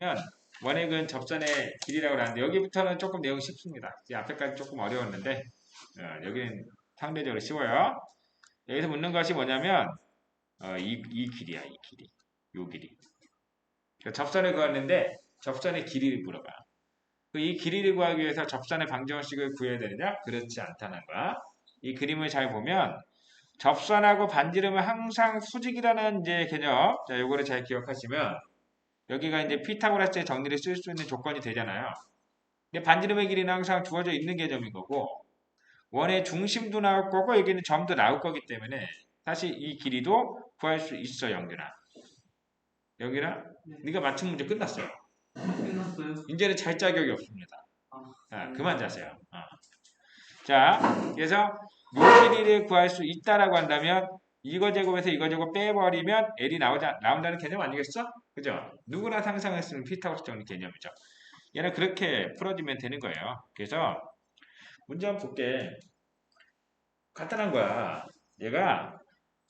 보면 원액은 접선의 길이라고 하는데 여기부터는 조금 내용이 쉽습니다. 앞에까지 조금 어려웠는데 어, 여기는 상대적으로 쉬워요. 여기서 묻는 것이 뭐냐면 어, 이, 이 길이야 이 길이 요 길이 그러니까 접선을 그었는데 접선의 길이를 물어봐요. 그이 길이를 구하기 위해서 접선의 방정식을 구해야 되느냐? 그렇지 않다는 거야. 이 그림을 잘 보면 접선하고 반지름은 항상 수직이라는 이제 개념. 자, 요거를 잘 기억하시면 여기가 이제 피타고라스의 정리를 쓸 수 있는 조건이 되잖아요. 근데 반지름의 길이는 항상 주어져 있는 개념인 거고 원의 중심도 나올 거고 여기는 점도 나올 거기 때문에 사실 이 길이도 구할 수 있어 영균아. 영균아, 네가 맞춘 문제 끝났어요. 끝났어요. 이제는 잘 자격이 없습니다. 아. 자, 그만 자세요. 어. 자, 그래서 요 길이를 구할 수 있다라고 한다면 이거 제곱에서 이거 제곱 빼버리면 L이 나오자, 나온다는 개념 아니겠어? 그죠? 누구나 상상할 수 있는 피타고라스 정리 개념이죠. 얘는 그렇게 풀어주면 되는 거예요. 그래서 문제 한번 볼게. 간단한 거야. 얘가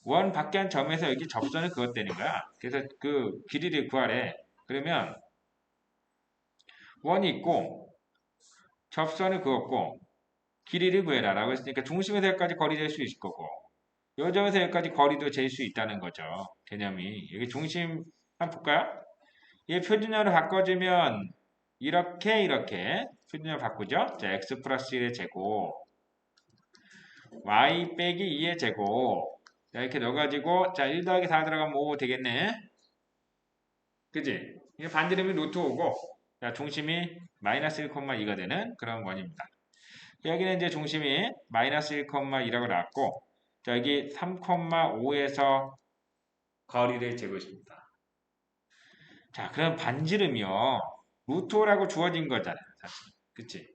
원 밖에 한 점에서 여기 접선을 그었다는 거야. 그래서 그 길이를 구하래. 그러면 원이 있고 접선을 그었고 길이를 구해라 라고 했으니까 중심에서 여기까지 거리 잴수 있을 거고 요 점에서 여기까지 거리도 잴 수 있다는 거죠. 개념이. 여기 중심 한번 볼까요? 얘 표준형으로 바꿔주면 이렇게 이렇게 표준형 바꾸죠. 자, x 플러스 1의 제곱 y 빼기 2의 제곱 자, 이렇게 넣어가지고 자, 1 더하기 4 들어가면 5 되겠네. 그지? 이게 반지름이 루트 5고 자, 중심이 마이너스 1,2가 되는 그런 원입니다. 여기는 이제 중심이 마이너스 1,2라고 나왔고, 자, 여기 3,5에서 거리를 재고 있습니다. 자, 그럼 반지름이요. 루트 5라고 주어진 거잖아요. 사실. 그치?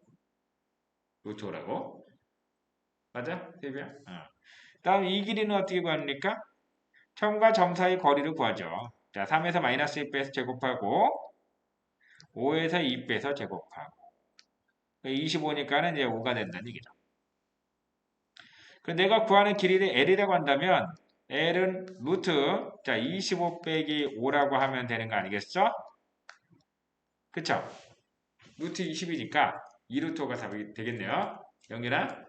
루트 5라고. 맞아? 세비야? 어. 다음 이 길이는 어떻게 구합니까? 점과 점 사이 거리를 구하죠. 자, 3에서 마이너스 1 빼서 제곱하고 5에서 2 빼서 제곱하고 25니까는 이제 5가 된다는 얘기죠. 그 내가 구하는 길이를 L이라고 한다면 L은 루트 자 25 빼기 5라고 하면 되는 거 아니겠어? 그쵸? 루트 20이니까 2루트 5가 답이 되겠네요. 영민아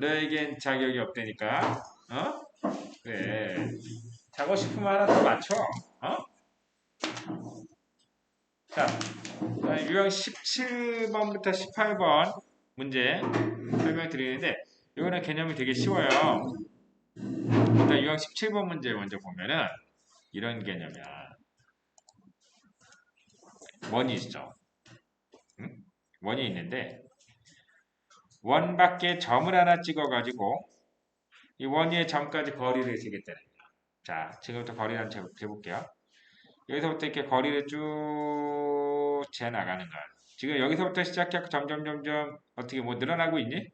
너에겐 자격이 없다니까 어? 그래 자고 싶으면 하나 더 맞춰 어? 자, 유형 17번부터 18번 문제 설명드리는데 이거는 개념이 되게 쉬워요. 일단 유형 17번 문제 먼저 보면은 이런 개념이야. 원이 있죠. 응? 원이 있는데 원 밖에 점을 하나 찍어가지고 이 원위의 점까지 거리를 재겠다는 거야. 자, 지금부터 거리를 한번 재볼게요. 여기서부터 이렇게 거리를 쭉 재나가는 거야. 지금 여기서부터 시작해서 점점 점점 어떻게 뭐 늘어나고 있니?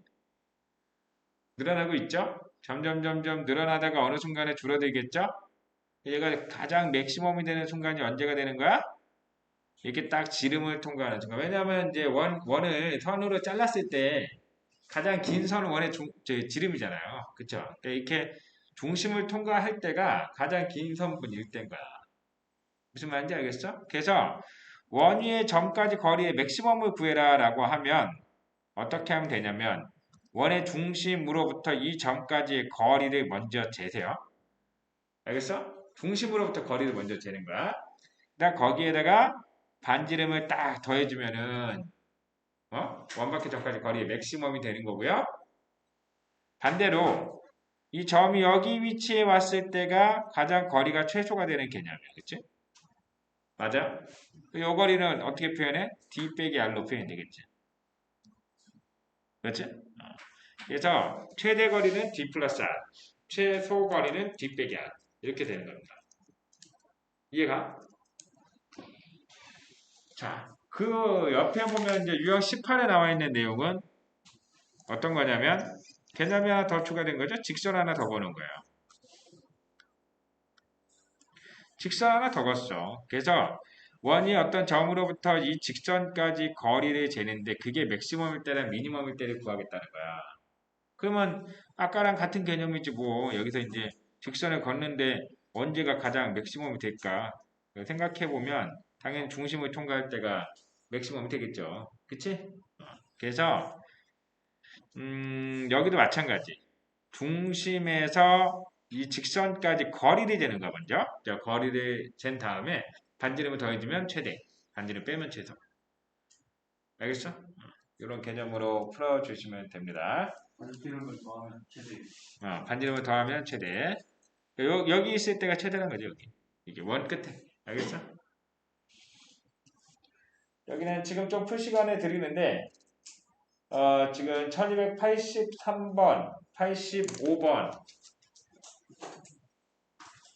늘어나고 있죠? 점점 점점 늘어나다가 어느 순간에 줄어들겠죠? 얘가 가장 맥시멈이 되는 순간이 언제가 되는 거야? 이렇게 딱 지름을 통과하는 순간. 왜냐하면 이제 원, 원을 선으로 잘랐을 때 가장 긴 선은 원의 중, 저, 지름이잖아요. 그쵸? 그러니까 이렇게 중심을 통과할 때가 가장 긴 선분일 때인 거야. 무슨 말인지 알겠어? 그래서 원 위의 점까지 거리의 맥시멈을 구해라 라고 하면 어떻게 하면 되냐면 원의 중심으로부터 이 점까지의 거리를 먼저 재세요. 알겠어? 중심으로부터 거리를 먼저 재는 거야. 그다음 거기에다가 반지름을 딱 더해주면은 어? 원바퀴 점까지 거리의 맥시멈이 되는 거고요. 반대로 이 점이 여기 위치에 왔을 때가 가장 거리가 최소가 되는 개념이야. 그치? 맞아? 요 거리는 어떻게 표현해? D 빼기 R로 표현되겠지. 그렇지? 어. 그래서 최대 거리는 D 플러스 R, 최소 거리는 D 빼기 R 이렇게 되는 겁니다. 이해가? 자, 그 옆에 보면 이제 유형 18에 나와 있는 내용은 어떤 거냐면 개념이 하나 더 추가된 거죠. 직선 하나 더 보는 거예요. 직선 하나 더 걷어. 그래서 원이 어떤 점으로부터 이 직선까지 거리를 재는데 그게 맥시멈일 때랑 미니멈일 때를 구하겠다는 거야. 그러면 아까랑 같은 개념이지 뭐 여기서 이제 직선을 걷는데 언제가 가장 맥시멈이 될까? 생각해 보면 당연히 중심을 통과할 때가 맥시멈이 되겠죠. 그치? 어, 그래서 음, 여기도 마찬가지. 중심에서 이 직선까지 거리를 재는 거 먼저. 자, 거리를 잰 다음에 반지름을 더해주면 최대, 반지름 빼면 최소. 알겠어? 이런 개념으로 풀어주시면 됩니다. 반지름을 더하면 최대. 어, 반지름을 더하면 최대. 요, 여기 있을 때가 최대란 거죠, 여기. 이게 원 끝에. 알겠어? 여기는 지금 좀 풀 시간을 드리는데, 어, 지금 1283번, 85번,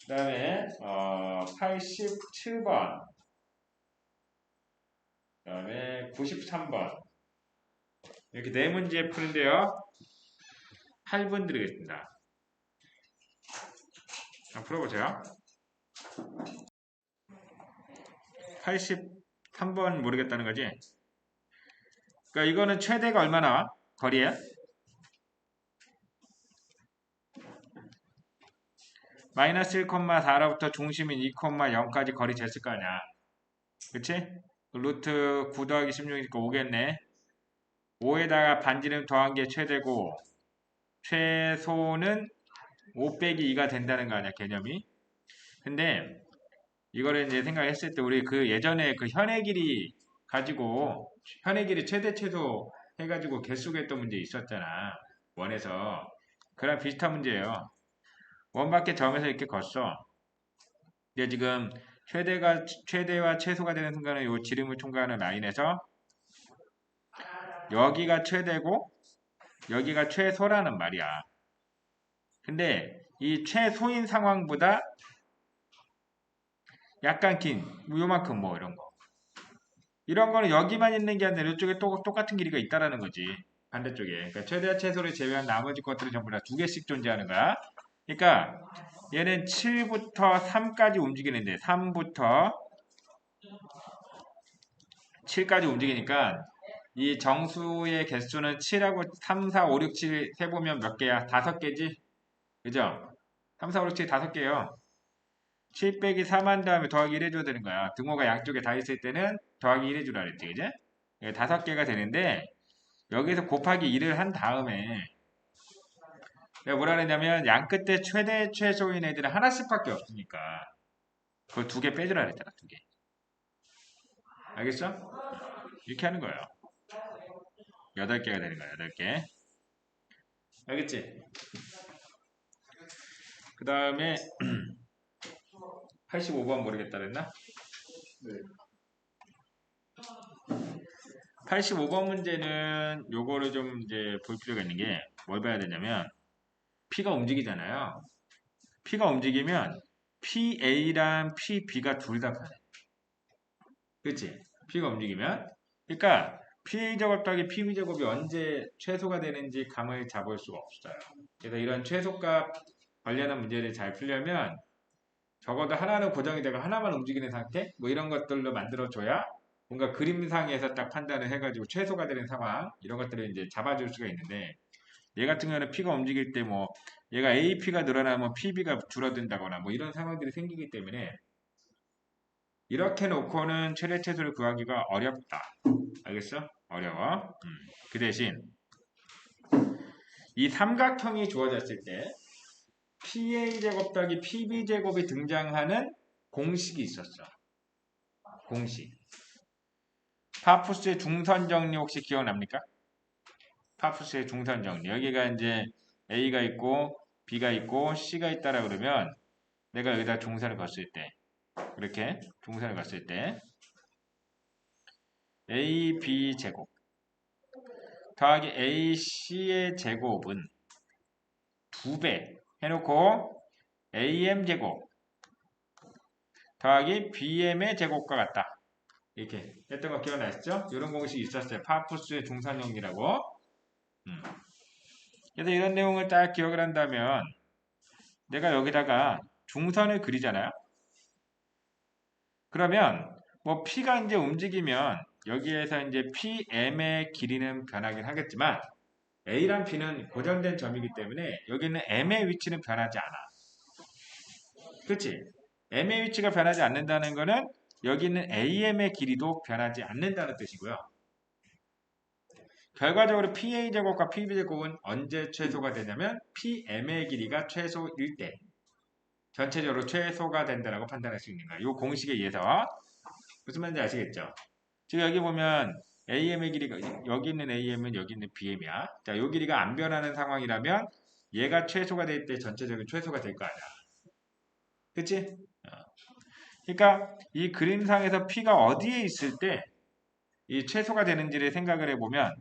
그 다음에, 어, 87번, 그 다음에 93번. 이렇게 네 문제 푸는데요. 8분 드리겠습니다. 자, 풀어보세요. 83번 모르겠다는 거지? 그러니까 이거는 최대가 얼마나 거리에? 마이너스 1,4로부터 중심인 2,0까지 거리 쟀을 거 아니야. 그치? 루트 9 더하기 16이니까 5겠네. 5에다가 반지름 더한 게 최대고 최소는 5 빼기 2가 된다는 거 아니야 개념이 근데 이거를 이제 생각했을 때 우리 그 예전에 그 현의 길이 가지고 현의 길이 최대 최소 해가지고 개수 구했던 문제 있었잖아 원에서 그랑 비슷한 문제예요 원밖에 점에서 이렇게 걷어. 근데 지금 최대가 최대와 최소가 되는 순간에 이 지름을 통과하는 라인에서 여기가 최대고 여기가 최소라는 말이야. 근데 이 최소인 상황보다 약간 긴 요만큼 뭐 이런 거. 이런 거는 여기만 있는 게 아니라 이쪽에 또 똑같은 길이가 있다라는 거지 반대쪽에. 그러니까 최대와 최소를 제외한 나머지 것들은 전부 다 두 개씩 존재하는 거야 그러니까 얘는 7부터 3까지 움직이는데 3부터 7까지 움직이니까 이 정수의 개수는 7하고 3, 4, 5, 6, 7 세보면 몇 개야? 다섯 개지? 그죠? 3, 4, 5, 6, 7 다섯 개요. 7 빼기 3한 다음에 더하기 1 해줘야 되는 거야. 등호가 양쪽에 다 있을 때는 더하기 1 해주라 그랬지, 그죠? 예, 다섯 개가 되는데 여기서 곱하기 1을 한 다음에 뭐라 그랬냐면 양 끝에 최대 최소인 애들은 하나씩밖에 없으니까 그걸 두 개 빼주라 그랬잖아, 두 개. 알겠어? 이렇게 하는 거예요. 8개가 되는 거야, 8개. 알겠지? 그 다음에 85번 모르겠다 그랬나? 네. 85번 문제는 요거를 좀 이제 볼 필요가 있는 게 뭘 봐야 되냐면 P가 움직이잖아요. P가 움직이면 PA랑 PB가 둘 다 변해. 그치? P가 움직이면 그러니까 PA 제곱 더하기 PB 제곱이 언제 최소가 되는지 감을 잡을 수가 없어요. 그래서 이런 최소값 관련한 문제를 잘 풀려면 적어도 하나는 고정이 되고 하나만 움직이는 상태 뭐 이런 것들로 만들어줘야 뭔가 그림상에서 딱 판단을 해가지고 최소가 되는 상황 이런 것들을 이제 잡아줄 수가 있는데 얘 같은 경우는 P가 움직일 때 뭐 얘가 AP가 늘어나면 PB가 줄어든다거나 뭐 이런 상황들이 생기기 때문에 이렇게 놓고는 최대 최소를 구하기가 어렵다. 알겠어? 어려워. 음. 그 대신 이 삼각형이 주어졌을 때 PA 제곱 더하기 PB 제곱이 등장하는 공식이 있었어. 공식. 파푸스의 중선 정리 혹시 기억납니까? 파푸스의 중선 정리. 여기가 이제 A가 있고 B가 있고 C가 있다라 그러면 내가 여기다 중선을 걷을 때 이렇게 중선을 걷을 때 AB 제곱 더하기 AC의 제곱은 2배 해놓고 AM 제곱 더하기 BM의 제곱과 같다. 이렇게 했던 거 기억나시죠? 이런 공식이 있었어요. 파푸스의 중산형이라고. 음. 그래서 이런 내용을 딱 기억을 한다면 내가 여기다가 중선을 그리잖아요. 그러면 뭐 P가 이제 움직이면 여기에서 이제 PM의 길이는 변하긴 하겠지만 A랑 B는 고정된 점이기 때문에 여기는 M의 위치는 변하지 않아. 그치? m의 위치가 변하지 않는다는 거는 여기 있는 am의 길이도 변하지 않는다는 뜻이고요. 결과적으로 PA 제곱과 PB 제곱은 언제 최소가 되냐면 PM의 길이가 최소일 때 전체적으로 최소가 된다라고 판단할 수 있는 거예요. 이 공식에 의해서 무슨 말인지 아시겠죠? 지금 여기 보면 AM의 길이가 여기 있는 AM은 여기 있는 BM이야. 자, 요 길이가 안 변하는 상황이라면 얘가 최소가 될 때 전체적인 최소가 될 거 아니야. 그치? 어. 그러니까 이 그림상에서 P가 어디에 있을 때 이 최소가 되는지를 생각을 해보면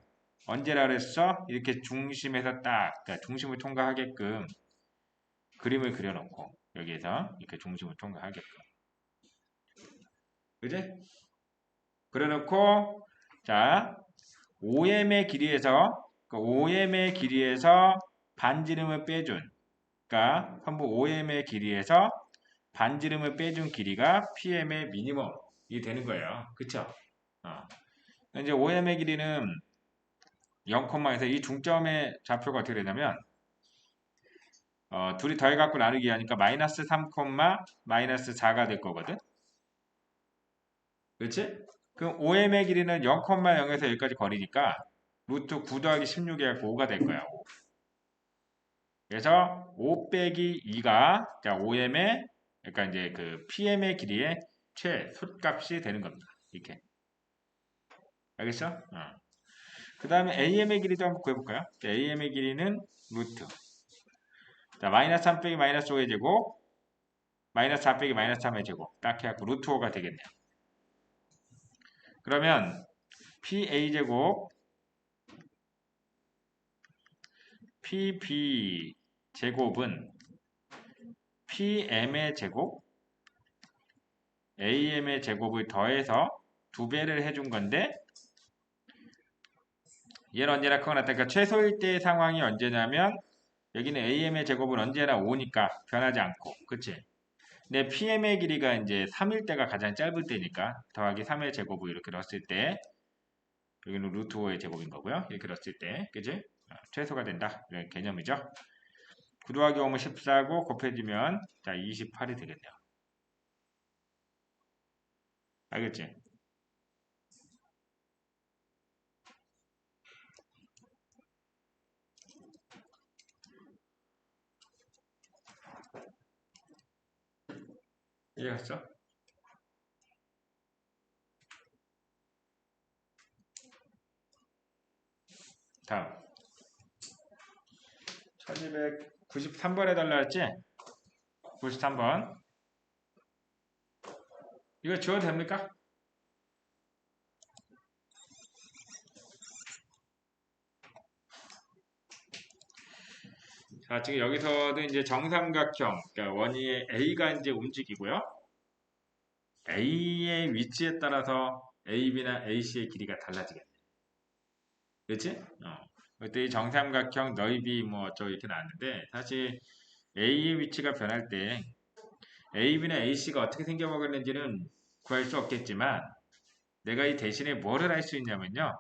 언제라 그랬어? 이렇게 중심에서 딱 그러니까 중심을 통과하게끔 그림을 그려놓고 여기에서 이렇게 중심을 통과하게끔 그지? 그려놓고 자 OM의 길이에서 그 OM의 길이에서 반지름을 빼준 그러니까 전부 OM의 길이에서 반지름을 빼준 길이가 PM의 미니멈이 되는 거예요. 그쵸? 어. 이제 OM의 길이는 0,에서 이 중점의 좌표가 어떻게 되냐면 어, 둘이 더해갖고 나누기 하니까 마이너스 3, 마이너스 4가 될 거거든. 그렇지? 그럼 OM의 길이는 0,0에서 여기까지 거리니까 루트 9 더하기 16이 갖고 5가 될 거야. 5. 그래서 5 빼기 2가 자, OM의 그러니까 이제 그 PM의 길이의 최소값이 되는 겁니다. 이렇게. 알겠어? 어. 그 다음에 AM의 길이도 한번 구해볼까요? 자, AM의 길이는 루트. 자, 마이너스 3 빼기 마이너스 5의 제곱, 마이너스 4 빼기 마이너스 3의 제곱. 딱 해갖고 루트 5가 되겠네요. 그러면 PA 제곱, PB 제곱은 PM의 제곱, AM의 제곱을 더해서 두 배를 해준 건데 얘는 언제나 크거나 같다. 그러니까 최소일 때의 상황이 언제냐면 여기는 AM의 제곱은 언제나 5니까 변하지 않고 그치? 근데 PM의 길이가 이제 3일 때가 가장 짧을 때니까 더하기 3의 제곱을 이렇게 넣었을 때 여기는 루트 5의 제곱인 거고요. 이렇게 넣었을 때 그치? 어, 최소가 된다. 이런 개념이죠. 9 더하기 5면 14고 곱해지면 자 28이 되겠네요. 알겠지? 이해갔어? 다음 1293번 해달라 했지? 93번 이거 지워도 됩니까? 자, 지금 여기서도 이제 정삼각형, 그러니까 원위의 A가 이제 움직이고요. A의 위치에 따라서 AB나 AC의 길이가 달라지겠네. 그렇지? 어. 그때 이 정삼각형 너희비 뭐 어쩌고 이렇게 나왔는데 사실 A의 위치가 변할 때 AB나 AC가 어떻게 생겨먹었는지는 구할 수 없겠지만 내가 이 대신에 뭐를 할 수 있냐면요.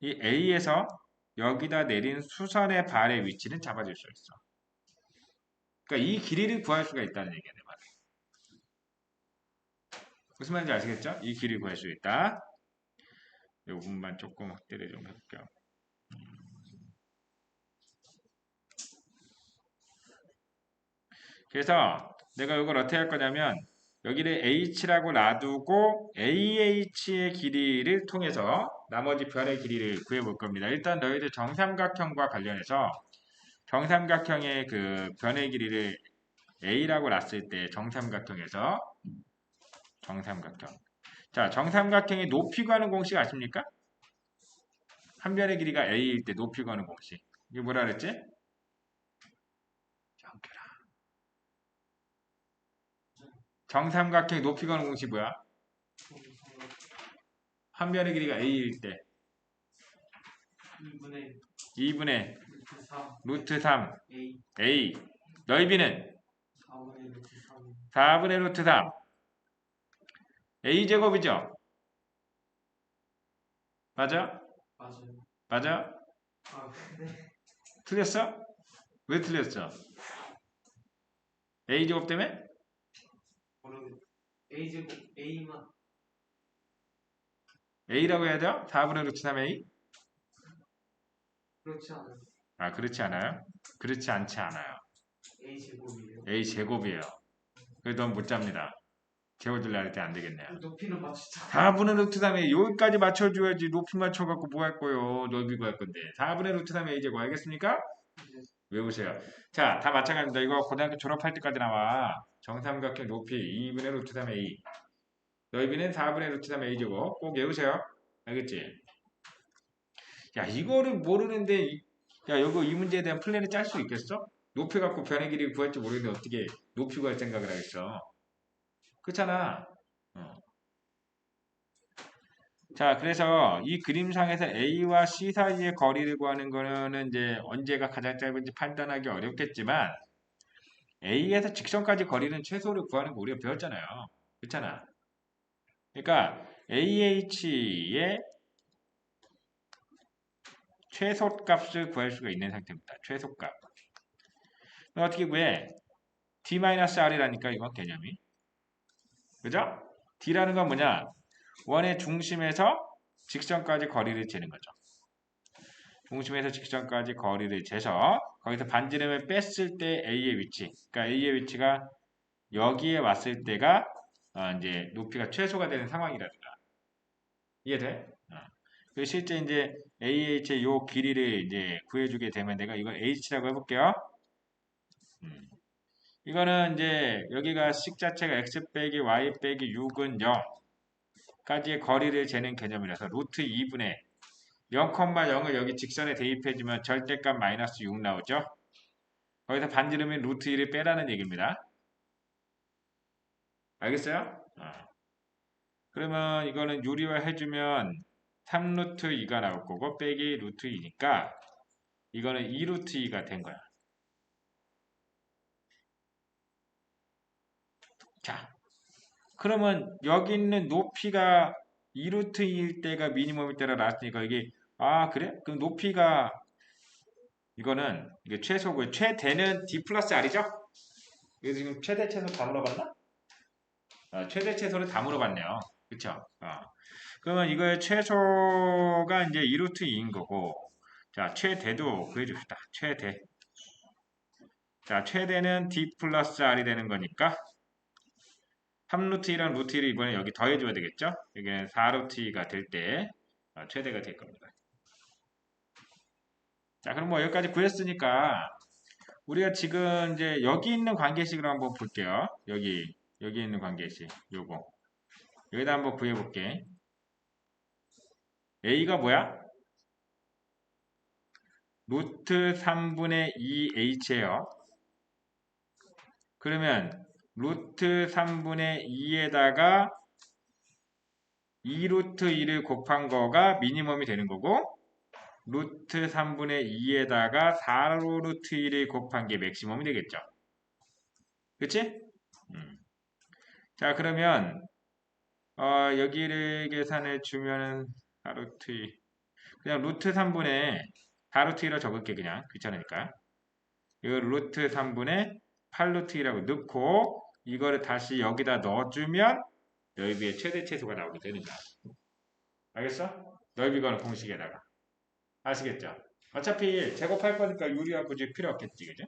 이 A에서 여기다 내린 수선의 발의 위치는 잡아줄 수 있어. 그러니까 이 길이를 구할 수가 있다는 얘기야, 내 말은. 무슨 말인지 아시겠죠? 이 길이를 구할 수 있다. 이 부분만 조금 확대를 좀 해볼게요. 그래서 내가 이걸 어떻게 할 거냐면 여기를 h라고 놔두고 ah의 길이를 통해서 나머지 별의 길이를 구해볼 겁니다. 일단 너희들 정삼각형과 관련해서 정삼각형의 그 변의 길이를 a라고 놨을 때 정삼각형에서 정삼각형 자 정삼각형의 높이 구하는 공식 아십니까? 한 변의 길이가 a일 때 높이 구하는 공식 이게 뭐라 그랬지? 정삼각형의 높이 구하는 공식 뭐야? 한 변의 길이가 a일 때 2분의 2분의 루트 3 루트 3 A a 넓이는 4분의 루트 3 4분의 루트 3 a 제곱이죠? 맞아? 맞아요. 맞아? 아 근데 틀렸어? 왜 틀렸어? a 제곱 때문에? 4분의 A 제곱 A만 A라고 해야 돼요? 4분의 루트 3A? 그렇지 않아요. 아, 그렇지 않아요? 그렇지 않지 않아요. A 제곱이에요. A 제곱이에요. 그래도 너무 못 잡니다. 재워줄래 할때안 되겠네요. 높이는 맞추자. 4분의 루트 3A 여기까지 맞춰줘야지 높이 맞춰갖고 뭐 할 거예요. 넓이 구할 건데. 4분의 루트 3A 제곱 알겠습니까? 외우세요. 자, 다 마찬가지입니다. 이거 고등학교 졸업할 때까지 나와. 정삼각형 높이 2분의 루트 3A. 넓이는 4분의 루트 3A 제곱. 꼭 외우세요. 알겠지? 야, 이거를 모르는데, 이- 야, 이거 이 문제에 대한 플랜을 짤 수 있겠어? 높이 갖고 변의 길이 구할지 모르겠는데 어떻게 높이 구할 생각을 하겠어? 그렇잖아. 어. 자, 그래서 이 그림상에서 A와 C 사이의 거리를 구하는 거는 이제 언제가 가장 짧은지 판단하기 어렵겠지만 A에서 직선까지 거리는 최소를 구하는 거 우리가 배웠잖아요. 그렇잖아. 그러니까 AH의 최소값을 구할 수가 있는 상태입니다. 최소값. 어떻게 구해? D-R이라니까 이건 개념이. 그죠? D라는 건 뭐냐? 원의 중심에서 직선까지 거리를 재는 거죠. 중심에서 직선까지 거리를 재서 거기서 반지름을 뺐을 때 A의 위치, 그러니까 A의 위치가 여기에 왔을 때가 어, 이제 높이가 최소가 되는 상황이라든가 이해돼? 어. 실제 이제 AH의 요 길이를 이제 구해주게 되면 내가 이걸 H라고 해볼게요. 음. 이거는 이제 여기가 식 자체가 x 빼기 y 빼기 6은 0 까지의 거리를 재는 개념이라서 루트 2분의 0,0을 여기 직선에 대입해주면 절대값 마이너스 6 나오죠. 거기서 반지름인 루트 1을 빼라는 얘기입니다. 알겠어요? 어. 그러면 이거는 유리화 해주면 3루트 2가 나올 거고 빼기 루트 2니까 이거는 2루트 2가 된 거야. 자, 그러면 여기 있는 높이가 2루트일 때가 미니멈일 때라 나왔으니까 이게 아 그래? 그럼 높이가 이거는 이게 최소고요. 최대는 D 플러스 R이죠? 이거 지금 최대 최소 다 물어봤나? 어, 최대 최소를 다 물어봤네요. 그쵸? 어. 그러면 이거의 최소가 이제 2루트 2인 거고 자 최대도 구해줍시다. 최대 자 최대는 D 플러스 R이 되는 거니까 3루트 1랑 루트 1을 이번에 여기 더해줘야 되겠죠? 여기는 4루트 2가 될 때 최대가 될 겁니다. 자, 그럼 뭐 여기까지 구했으니까 우리가 지금 이제 여기 있는 관계식으로 한번 볼게요. 여기 여기 있는 관계식 요거 여기다 한번 구해볼게. A가 뭐야? 루트 3분의 2H예요. 그러면 루트 3분의 2에다가 2루트 2를 곱한 거가 미니멈이 되는 거고 루트 3분의 2에다가 4루트 2를 곱한 게 맥시멈이 되겠죠. 그치? 음. 자 그러면 어, 여기를 계산해 주면은 4루트 2 그냥 루트 3분의 4루트 2로 적을게 그냥 귀찮으니까 이거 루트 3분의 8루트 2라고 넣고 이거를 다시 여기다 넣어주면 넓이의 최대 최소가 나오게 거야. 알겠어? 넓이 거는 공식에다가. 아시겠죠? 어차피 제곱할 거니까 유리화 굳이 필요 없겠지, 그죠?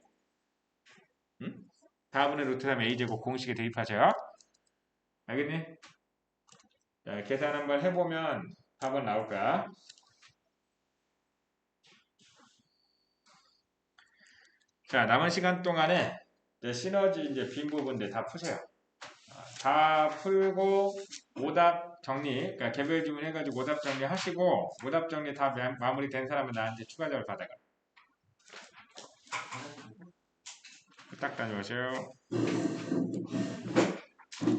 응? 4분의 루트 3 a제곱 공식에 대입하세요. 알겠니? 자, 계산 한번 해보면 답은 나올 거야. 자, 남은 시간 동안에 이제 시너지 이제 빈 부분들 다 푸세요. 다 풀고 오답 정리, 그러니까 개별 질문 해가지고 오답 정리 하시고 오답 정리 다 마- 마무리된 사람은 나한테 추가적으로 받아가. 딱 다녀오세요.